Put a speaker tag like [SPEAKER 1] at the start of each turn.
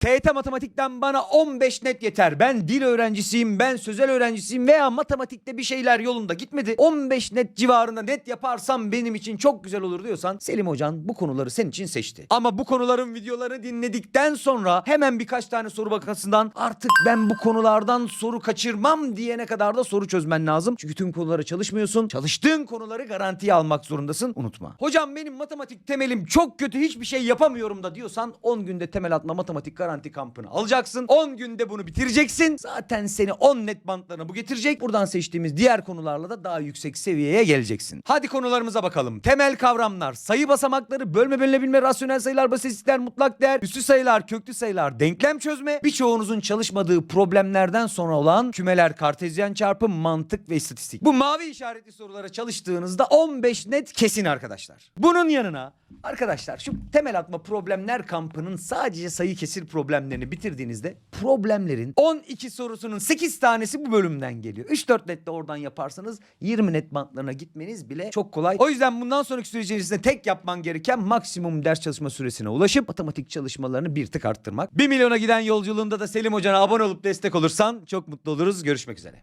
[SPEAKER 1] TYT matematikten bana 15 net yeter. Ben dil öğrencisiyim, ben sözel öğrencisiyim veya matematikte bir şeyler yolunda gitmedi. 15 net civarında net yaparsam benim için çok güzel olur diyorsan Selim Hocan bu konuları senin için seçti. Ama bu konuların videolarını dinledikten sonra hemen birkaç tane soru bakasından artık ben bu konulardan soru kaçırmam diyene kadar da soru çözmen lazım. Çünkü tüm konulara çalışmıyorsun. Çalıştığın konuları garantiye almak zorundasın. Unutma. Hocam benim matematik temelim çok kötü hiçbir şey yapamıyorum da diyorsan 10 günde temel atma matematik garanti kampını alacaksın. 10 günde bunu bitireceksin. Zaten seni 10 net bantlarına bu getirecek. Buradan seçtiğimiz diğer konularla da daha yüksek seviyeye geleceksin. Hadi konularımıza bakalım. Temel kavramlar, sayı basamakları, bölme bölünebilme, rasyonel sayılar, basitlikler, mutlak değer, üstü sayılar, köklü sayılar, denklem çözme, birçoğunuzun çalışmadığı problemlerden sonra olan kümeler, kartezyen çarpım, mantık ve istatistik. Bu mavi işaretli sorulara çalıştığınızda 15 net kesin arkadaşlar. Bunun yanına arkadaşlar şu temel atma problemler kampının sadece sayı kesir problemlerini bitirdiğinizde problemlerin 12 sorusunun 8 tanesi bu bölümden geliyor. 3-4 net de oradan yaparsanız 20 net bantlarına gitmeniz bile çok kolay. O yüzden bundan sonraki süre içerisinde tek yapman gereken maksimum ders çalışma süresine ulaşıp matematik çalışmalarını bir tık arttırmak. 1 milyona giden yolculuğunda da Selim Hoca'na abone olup destek olursan çok mutlu oluruz. Görüşmek üzere.